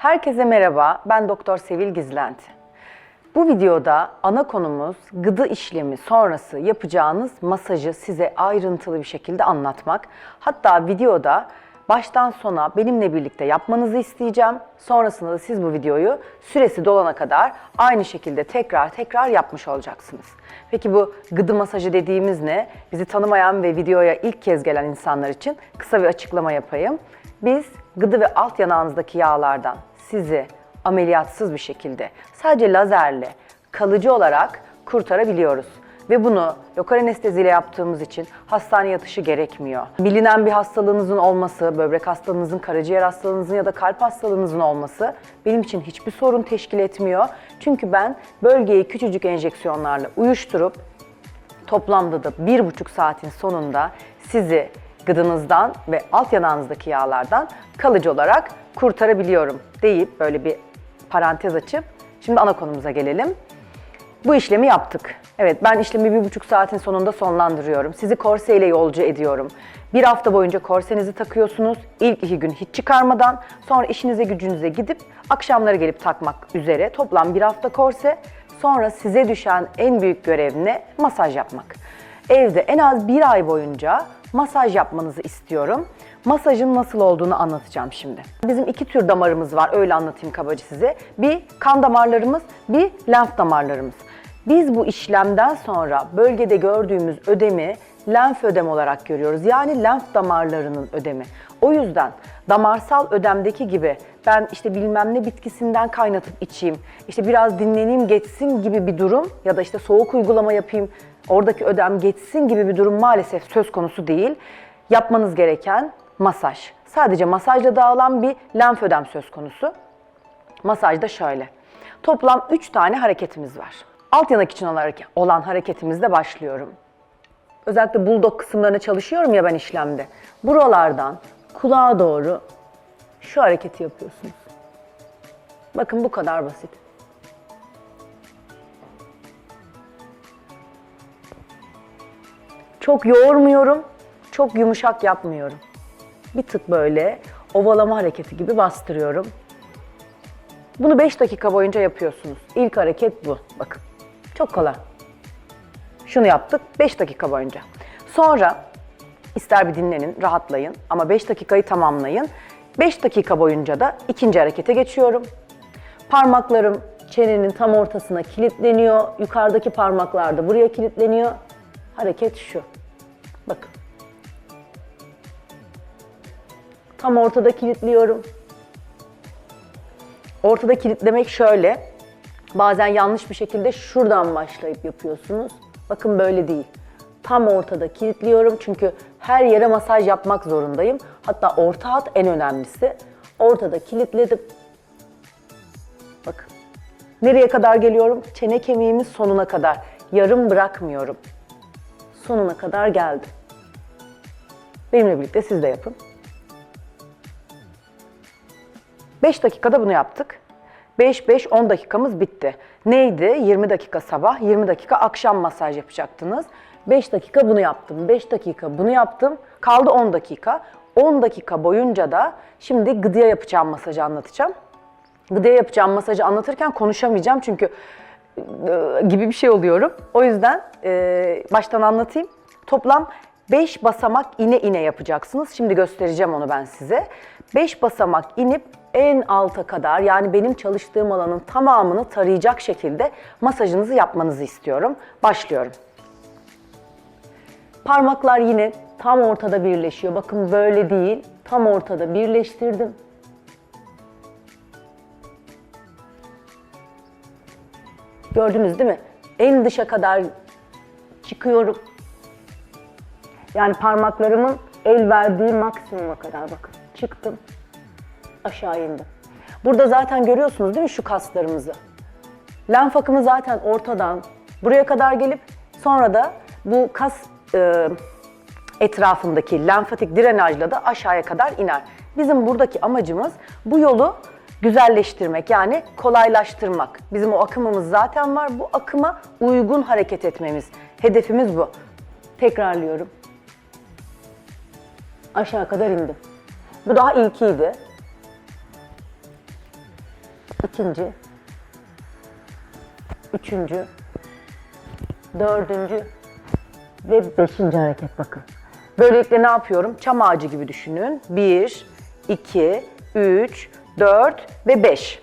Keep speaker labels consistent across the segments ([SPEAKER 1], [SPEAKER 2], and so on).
[SPEAKER 1] Herkese merhaba, ben Doktor Sevil Gizlenti. Bu videoda ana konumuz gıdı işlemi sonrası yapacağınız masajı size ayrıntılı bir şekilde anlatmak. Hatta videoda baştan sona benimle birlikte yapmanızı isteyeceğim. Sonrasında da siz bu videoyu süresi dolana kadar aynı şekilde tekrar tekrar yapmış olacaksınız. Peki bu gıdı masajı dediğimiz ne? Bizi tanımayan ve videoya ilk kez gelen insanlar için kısa bir açıklama yapayım. Biz gıdı ve alt yanağınızdaki yağlardan sizi ameliyatsız bir şekilde sadece lazerle kalıcı olarak kurtarabiliyoruz. Ve bunu lokal anesteziyle yaptığımız için hastane yatışı gerekmiyor. Bilinen bir hastalığınızın olması, böbrek hastalığınızın, karaciğer hastalığınızın ya da kalp hastalığınızın olması benim için hiçbir sorun teşkil etmiyor. Çünkü ben bölgeyi küçücük enjeksiyonlarla uyuşturup toplamda da bir buçuk saatin sonunda sizi gıdınızdan ve alt yanağınızdaki yağlardan kalıcı olarak kurtarabiliyorum deyip böyle bir parantez açıp şimdi ana konumuza gelelim. Bu işlemi yaptık. Evet ben işlemi bir buçuk saatin sonunda sonlandırıyorum. Sizi korseyle yolcu ediyorum. Bir hafta boyunca korsenizi takıyorsunuz. İlk iki gün hiç çıkarmadan sonra işinize gücünüze gidip akşamları gelip takmak üzere toplam bir hafta korse. Sonra size düşen en büyük görev ne? Masaj yapmak. Evde en az bir ay boyunca masaj yapmanızı istiyorum. Masajın nasıl olduğunu anlatacağım şimdi. Bizim iki tür damarımız var, öyle anlatayım kabaca size. Bir kan damarlarımız, bir lenf damarlarımız. Biz bu işlemden sonra bölgede gördüğümüz ödemi lenf ödem olarak görüyoruz. Yani lenf damarlarının ödemi. O yüzden damarsal ödemdeki gibi ben işte bilmem ne bitkisinden kaynatıp içeyim, işte biraz dinleneyim geçsin gibi bir durum ya da işte soğuk uygulama yapayım, oradaki ödem geçsin gibi bir durum maalesef söz konusu değil. Yapmanız gereken masaj. Sadece masajla dağılan bir lenf ödem söz konusu. Masajda şöyle. Toplam 3 tane hareketimiz var. Alt yanak için olan hareketimizle başlıyorum. Özellikle bulldog kısımlarına çalışıyorum ya ben işlemde. Buralardan kulağa doğru şu hareketi yapıyorsunuz. Bakın bu kadar basit. Çok yoğurmuyorum, çok yumuşak yapmıyorum. Bir tık böyle ovalama hareketi gibi bastırıyorum. Bunu 5 dakika boyunca yapıyorsunuz. İlk hareket bu. Bakın. Çok kolay. Şunu yaptık 5 dakika boyunca. Sonra ister bir dinlenin, rahatlayın ama 5 dakikayı tamamlayın. 5 dakika boyunca da ikinci harekete geçiyorum. Parmaklarım çenenin tam ortasına kilitleniyor. Yukarıdaki parmaklar da buraya kilitleniyor. Hareket şu. Bakın. Tam ortada kilitliyorum. Ortada kilitlemek şöyle. Bazen yanlış bir şekilde şuradan başlayıp yapıyorsunuz. Bakın böyle değil. Tam ortada kilitliyorum çünkü her yere masaj yapmak zorundayım. Hatta orta hat en önemlisi. Ortada kilitledim. Bakın. Nereye kadar geliyorum? Çene kemiğimin sonuna kadar. Yarım bırakmıyorum. Sonuna kadar geldim. Benimle birlikte siz de yapın. 5 dakikada bunu yaptık. 5-5-10 dakikamız bitti. Neydi? 20 dakika sabah, 20 dakika akşam masaj yapacaktınız. 5 dakika bunu yaptım, 5 dakika bunu yaptım. Kaldı 10 dakika. 10 dakika boyunca da şimdi gıdıya yapacağım masajı anlatacağım. Gıdıya yapacağım masajı anlatırken konuşamayacağım çünkü e, gibi bir şey oluyorum. O yüzden e, baştan anlatayım. Toplam 5 basamak ine ine yapacaksınız. Şimdi göstereceğim onu ben size. 5 basamak inip en alta kadar yani benim çalıştığım alanın tamamını tarayacak şekilde masajınızı yapmanızı istiyorum. Başlıyorum. Parmaklar yine tam ortada birleşiyor. Bakın böyle değil. Tam ortada birleştirdim. Gördünüz değil mi? En dışa kadar çıkıyorum. Yani parmaklarımın el verdiği maksimuma kadar bakın. Çıktım. Aşağı indim. Burada zaten görüyorsunuz değil mi şu kaslarımızı? Lenf akımı zaten ortadan buraya kadar gelip sonra da bu kas e, etrafındaki lenfatik drenajla da aşağıya kadar iner. Bizim buradaki amacımız bu yolu güzelleştirmek yani kolaylaştırmak. Bizim o akımımız zaten var. Bu akıma uygun hareket etmemiz. Hedefimiz bu. Tekrarlıyorum. Aşağı kadar indim. Bu daha ilkiydi.
[SPEAKER 2] ikinci, üçüncü, dördüncü ve beşinci hareket bakın.
[SPEAKER 1] Böylelikle ne yapıyorum? Çam ağacı gibi düşünün. 1, 2, 3, 4 ve 5.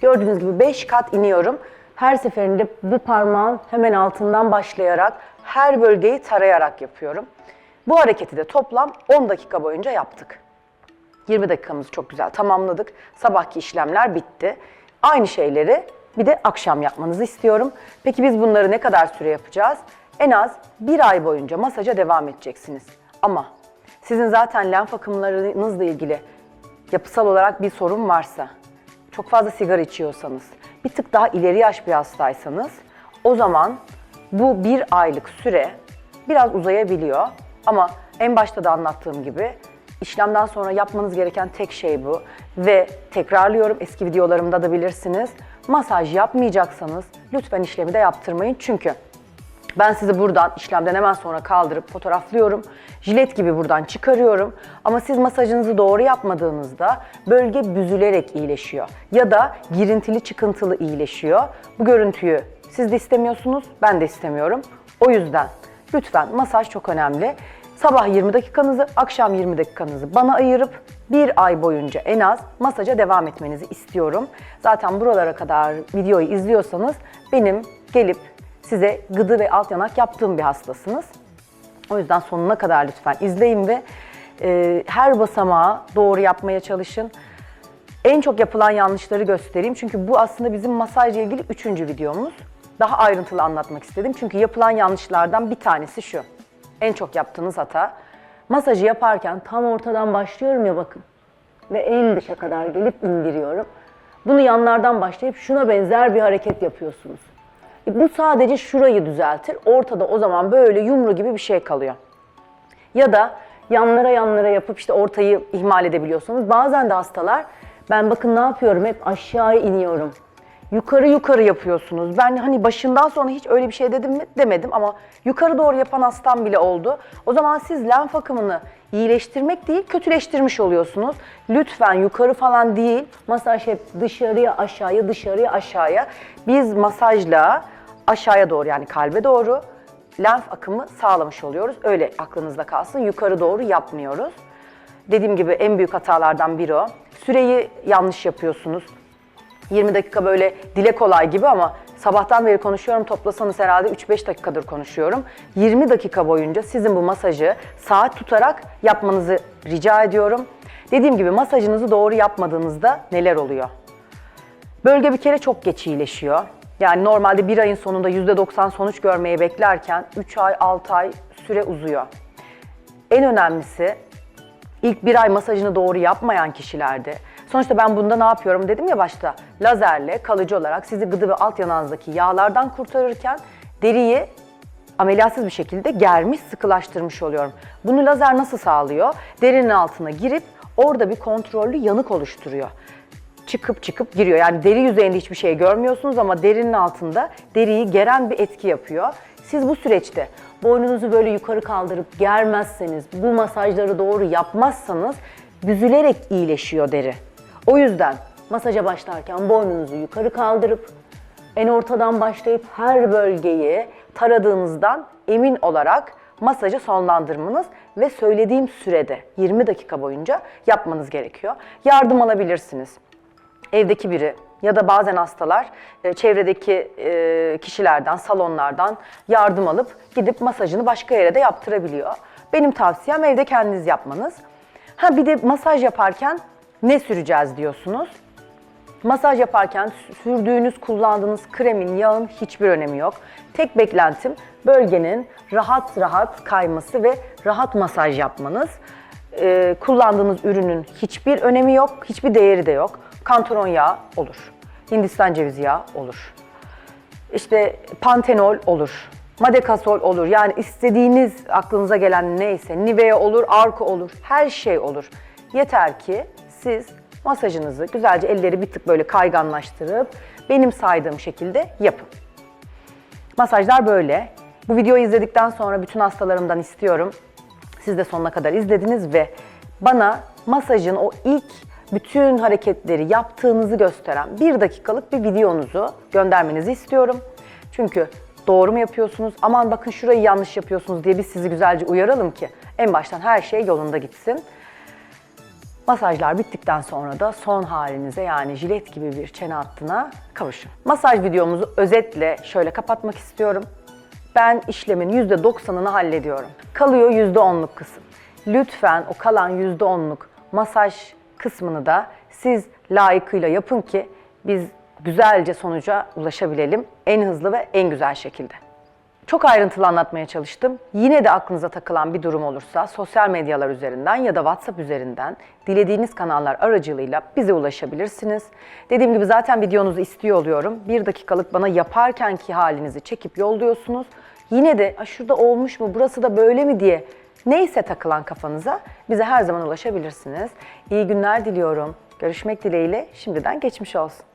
[SPEAKER 1] Gördüğünüz gibi 5 kat iniyorum. Her seferinde bu parmağın hemen altından başlayarak her bölgeyi tarayarak yapıyorum. Bu hareketi de toplam 10 dakika boyunca yaptık. 20 dakikamızı çok güzel tamamladık. Sabahki işlemler bitti. Aynı şeyleri bir de akşam yapmanızı istiyorum. Peki biz bunları ne kadar süre yapacağız? En az bir ay boyunca masaja devam edeceksiniz. Ama sizin zaten lenf akımlarınızla ilgili yapısal olarak bir sorun varsa, çok fazla sigara içiyorsanız, bir tık daha ileri yaş bir hastaysanız o zaman bu bir aylık süre biraz uzayabiliyor. Ama en başta da anlattığım gibi işlemden sonra yapmanız gereken tek şey bu. Ve tekrarlıyorum eski videolarımda da bilirsiniz. Masaj yapmayacaksanız lütfen işlemi de yaptırmayın. Çünkü ben sizi buradan işlemden hemen sonra kaldırıp fotoğraflıyorum. Jilet gibi buradan çıkarıyorum. Ama siz masajınızı doğru yapmadığınızda bölge büzülerek iyileşiyor. Ya da girintili çıkıntılı iyileşiyor. Bu görüntüyü siz de istemiyorsunuz, ben de istemiyorum. O yüzden lütfen masaj çok önemli. Sabah 20 dakikanızı, akşam 20 dakikanızı bana ayırıp bir ay boyunca en az masaja devam etmenizi istiyorum. Zaten buralara kadar videoyu izliyorsanız benim gelip size gıdı ve alt yanak yaptığım bir hastasınız. O yüzden sonuna kadar lütfen izleyin ve e, her basamağı doğru yapmaya çalışın. En çok yapılan yanlışları göstereyim. Çünkü bu aslında bizim masajla ilgili üçüncü videomuz. Daha ayrıntılı anlatmak istedim. Çünkü yapılan yanlışlardan bir tanesi şu. En çok yaptığınız hata. Masajı yaparken tam ortadan başlıyorum ya bakın. Ve en dışa kadar gelip indiriyorum. Bunu yanlardan başlayıp şuna benzer bir hareket yapıyorsunuz. Bu sadece şurayı düzeltir. Ortada o zaman böyle yumru gibi bir şey kalıyor. Ya da yanlara yanlara yapıp işte ortayı ihmal edebiliyorsunuz. Bazen de hastalar ben bakın ne yapıyorum hep aşağı iniyorum. Yukarı yukarı yapıyorsunuz. Ben hani başından sonra hiç öyle bir şey dedim mi demedim ama yukarı doğru yapan hastam bile oldu. O zaman siz lenf akımını iyileştirmek değil kötüleştirmiş oluyorsunuz. Lütfen yukarı falan değil. Masaj hep dışarıya aşağıya dışarıya aşağıya. Biz masajla aşağıya doğru yani kalbe doğru lenf akımı sağlamış oluyoruz. Öyle aklınızda kalsın. Yukarı doğru yapmıyoruz. Dediğim gibi en büyük hatalardan biri o. Süreyi yanlış yapıyorsunuz. 20 dakika böyle dile kolay gibi ama sabahtan beri konuşuyorum. Toplasanız herhalde 3-5 dakikadır konuşuyorum. 20 dakika boyunca sizin bu masajı saat tutarak yapmanızı rica ediyorum. Dediğim gibi masajınızı doğru yapmadığınızda neler oluyor? Bölge bir kere çok geç iyileşiyor. Yani normalde bir ayın sonunda %90 sonuç görmeyi beklerken 3 ay, 6 ay süre uzuyor. En önemlisi ilk bir ay masajını doğru yapmayan kişilerde sonuçta ben bunda ne yapıyorum dedim ya başta lazerle kalıcı olarak sizi gıdı ve alt yanağınızdaki yağlardan kurtarırken deriyi ameliyatsız bir şekilde germiş, sıkılaştırmış oluyorum. Bunu lazer nasıl sağlıyor? Derinin altına girip orada bir kontrollü yanık oluşturuyor çıkıp çıkıp giriyor. Yani deri yüzeyinde hiçbir şey görmüyorsunuz ama derinin altında deriyi geren bir etki yapıyor. Siz bu süreçte boynunuzu böyle yukarı kaldırıp germezseniz, bu masajları doğru yapmazsanız büzülerek iyileşiyor deri. O yüzden masaja başlarken boynunuzu yukarı kaldırıp en ortadan başlayıp her bölgeyi taradığınızdan emin olarak masajı sonlandırmanız ve söylediğim sürede 20 dakika boyunca yapmanız gerekiyor. Yardım alabilirsiniz evdeki biri ya da bazen hastalar e, çevredeki e, kişilerden, salonlardan yardım alıp gidip masajını başka yere de yaptırabiliyor. Benim tavsiyem evde kendiniz yapmanız. Ha bir de masaj yaparken ne süreceğiz diyorsunuz. Masaj yaparken sürdüğünüz, kullandığınız kremin, yağın hiçbir önemi yok. Tek beklentim bölgenin rahat rahat kayması ve rahat masaj yapmanız. Ee, kullandığınız ürünün hiçbir önemi yok, hiçbir değeri de yok. Kantaron yağı olur, Hindistan cevizi yağı olur. İşte pantenol olur, madekasol olur. Yani istediğiniz aklınıza gelen neyse, Nivea olur, Arko olur, her şey olur. Yeter ki siz masajınızı güzelce elleri bir tık böyle kayganlaştırıp benim saydığım şekilde yapın. Masajlar böyle. Bu videoyu izledikten sonra bütün hastalarımdan istiyorum. Siz de sonuna kadar izlediniz ve bana masajın o ilk bütün hareketleri yaptığınızı gösteren bir dakikalık bir videonuzu göndermenizi istiyorum. Çünkü doğru mu yapıyorsunuz, aman bakın şurayı yanlış yapıyorsunuz diye biz sizi güzelce uyaralım ki en baştan her şey yolunda gitsin. Masajlar bittikten sonra da son halinize yani jilet gibi bir çene hattına kavuşun. Masaj videomuzu özetle şöyle kapatmak istiyorum. Ben işlemin %90'ını hallediyorum. Kalıyor %10'luk kısım. Lütfen o kalan %10'luk masaj kısmını da siz layıkıyla yapın ki biz güzelce sonuca ulaşabilelim en hızlı ve en güzel şekilde. Çok ayrıntılı anlatmaya çalıştım. Yine de aklınıza takılan bir durum olursa sosyal medyalar üzerinden ya da WhatsApp üzerinden dilediğiniz kanallar aracılığıyla bize ulaşabilirsiniz. Dediğim gibi zaten videonuzu istiyor oluyorum. Bir dakikalık bana yaparkenki halinizi çekip yolluyorsunuz. Yine de "Aa, şurada olmuş mu, burası da böyle mi diye neyse takılan kafanıza bize her zaman ulaşabilirsiniz. İyi günler diliyorum. Görüşmek dileğiyle şimdiden geçmiş olsun.